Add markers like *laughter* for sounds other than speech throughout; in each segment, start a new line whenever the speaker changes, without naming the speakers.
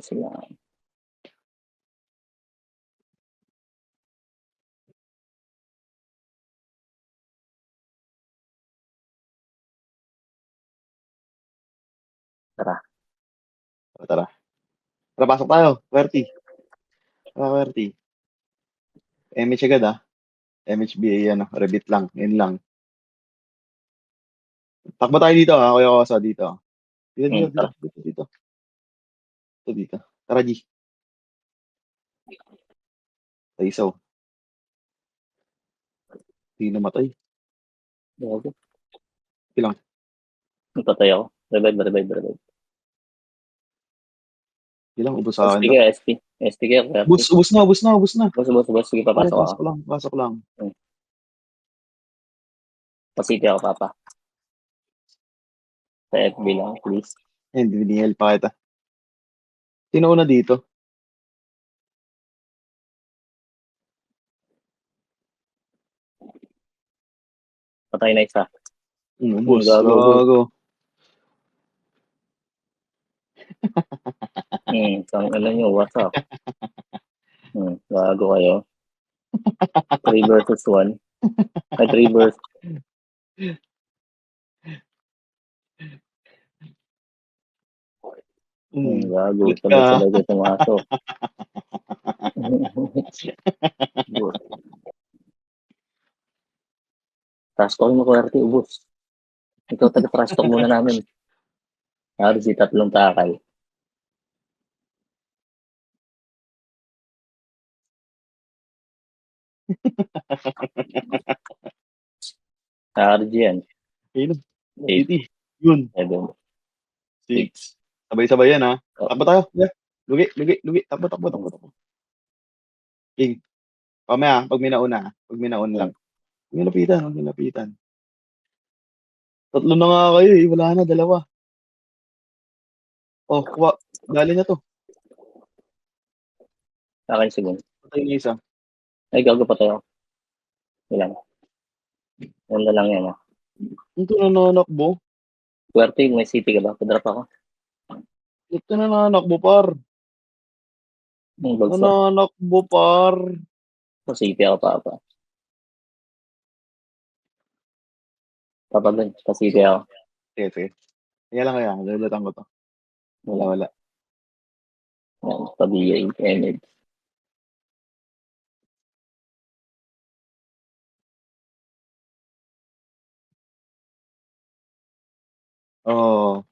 sila.
Tara, tara. Tara, pasok tayo. Werty. Tara, Werty. MH agad ah. MHBA ano, rebit lang. Yun lang. Takbo tayo dito ah, kuya Kosa dito. Dito, dito,
Hmm,
dito,
tara.
dito, dito. Dito, dito. Tara, G. Taisaw. Hindi namatay.
Bago.
Ilang?
Napatay ako. Revive, revive, revive.
Ilang ubos sa
SP
akin.
SP. SP ka, kaya.
Ubus, ubus na, ubus na, ubus na.
Boss, boss, boss. Sige, papasok
Pasok
ako.
lang, pasok lang.
Pasiti ako, papa. Sa FB lang, please.
Eh, Hindi binihel pa kita. Sino una dito?
Patay na isa.
Hmm, ubos.
Gago,
Gago. *laughs*
Hmm, ang ano nyo, what's up? Hmm, gago kayo. 3 versus 1. Ay, 3 versus... Hmm,
Hmm.
gago.
Ulit ka.
Sabay-sabay *laughs* ko pumasok. Task call mo, Kuwerte, ubos. Ikaw taga-trash *laughs* talk muna namin. Si tatlong takal. *laughs* RG yan.
Ayun,
8,
80. Yun,
7.
6. Sabay-sabay yan ha.
Oh.
Takbo tayo. Yeah. Lugi, lugi, lugi. Takbo, takbo, takbo, takbo. King. Pamaya, pag may nauna. Pag may nauna lang. Huwag niyo lapitan, huwag niyo lapitan. Tatlo na nga kayo eh. Wala na, dalawa. Oh, kuha. Dali na to.
Akin sigun.
Patay na isa.
Ay, gago pa tayo. Ilan? Yan na lang yan. ah.
Ito na nanakbo.
Kuwerte, may city ka ba? Padrap ako.
Ito na nanakbo, par.
Ang bagsak.
Nanakbo, par.
City ako, papa. Papa sa city ako.
Sige, sige. Kaya lang kaya. Lulutang ko to. Wala, wala.
Yan, sa BA, Enid.
Oh.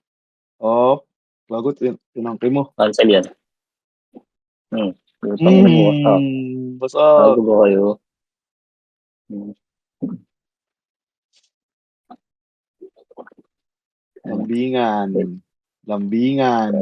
Oh. Bagot, tin- tinangki mo.
Cancel yan. Hmm. Utang Mm,
basa.
bago ba kayo? Hmm.
Lambingan. Lambingan.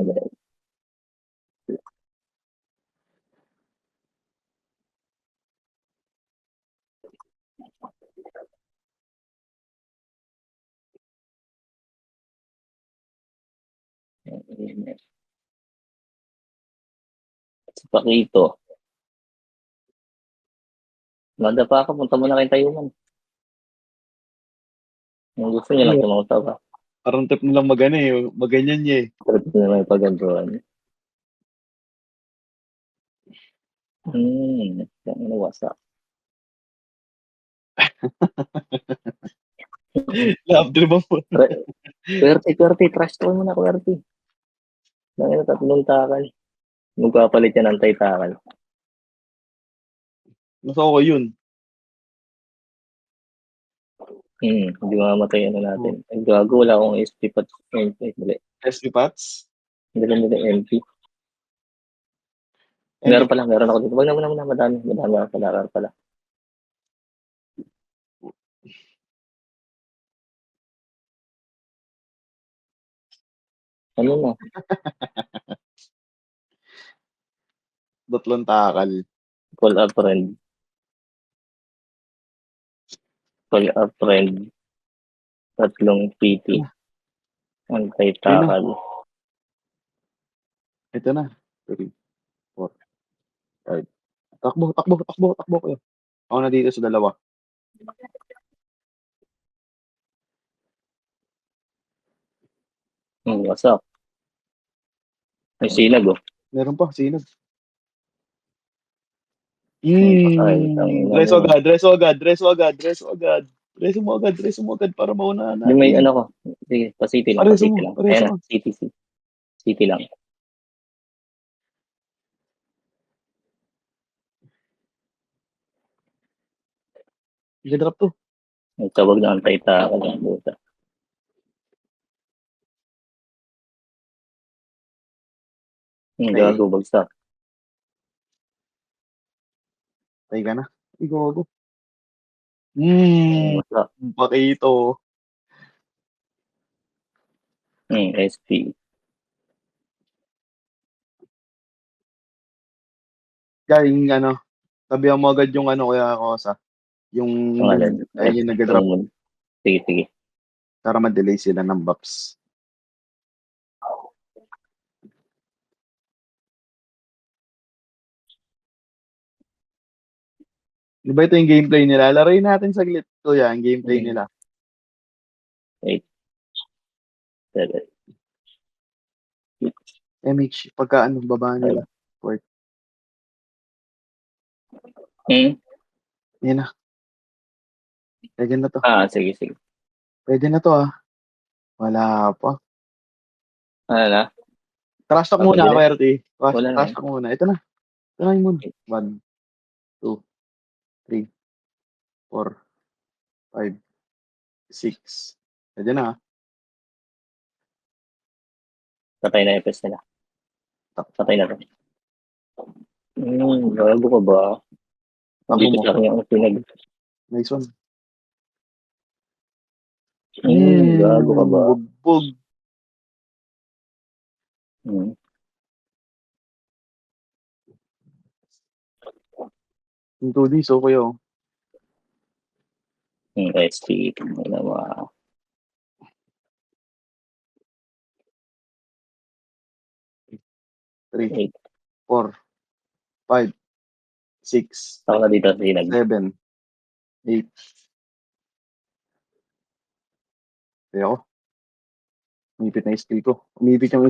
Si Pakito. Manda pa ako, punta mo na kayong tayuman. Kung gusto niya lang sumunta pa.
Parang tip nilang magana eh. Maganyan niya eh.
Ito na may pag-androan. Hmm, yan ano wasa.
Love dream mo.
Kwerte, kwerte, trash talk mo na, kwerte. Dahil tatlong takal. Magpapalit yan ng tay-takal.
Nasa ako yun.
Hmm, hindi mamatay ano natin. Ang gago, wala akong SP pat. MP, mali.
SP Pats.
Hindi lang nila MP. Meron pala, meron ako dito. Wag na muna muna, madami. Madami ako pala, meron pala. Ano na? *laughs*
Tatlong takal.
Call up friend. Call up friend. Tatlong PT. Ang tay-takal.
Ito na. 3, 4, 5. Takbo, takbo, takbo, takbo kayo. Ako na dito sa dalawa.
Hmm, what's up? May sinag oh.
Meron pa, sino?
Ay, ay,
Hmm, dress
mo.
agad, dress agad, dress agad, dress agad. Dress mo agad, dress mo agad para maunahan natin.
Yung may ano ko. Sige, pa-city lang,
Pareso
pa-city lang. Ayan na, city, city. City lang.
I-drop to.
May tawag na ang taita ka lang, buta. Hmm,
Ay.
gago, bagsak.
Tay ka na. Igogo. Hmm,
Bagsak.
pakito.
Hmm, SP.
Yung ano, sabihan mo agad yung ano kaya ako sa yung
Pangalan.
ay yung nag-drop
Sige, sige.
para ma-delay sila ng buffs. Ba ito yung gameplay nila? Laruin natin saglit. Ito yan, gameplay
Mm.
nila.
Seven.
MH, pagka ano, baba nila.
Hmm?
Yan na. Pwede na to.
Ah, sige, sige.
Pwede na to ah. Wala pa.
Ano na?
Trash talk muna. Kuwerty. Trash, trash talk muna. Ito na. Ito na yung moon. One, two, three, four, five, six. Pwede na ah.
Patay na yung pes nila. Patay na to. Hmm, gago ka ba?
Ako
Dito
mo.
sa kanya ang pinag...
Nice one.
Hmm, gago ka ba?
Bugbog.
Hmm.
Yung 2D, so kayo.
Hmm, SP. Ano ba?
Three,
Eight.
four, five, six,
Ako na dito sinag.
seven, eight. Kaya ako. Umipit na yung skill ko. Umipit yung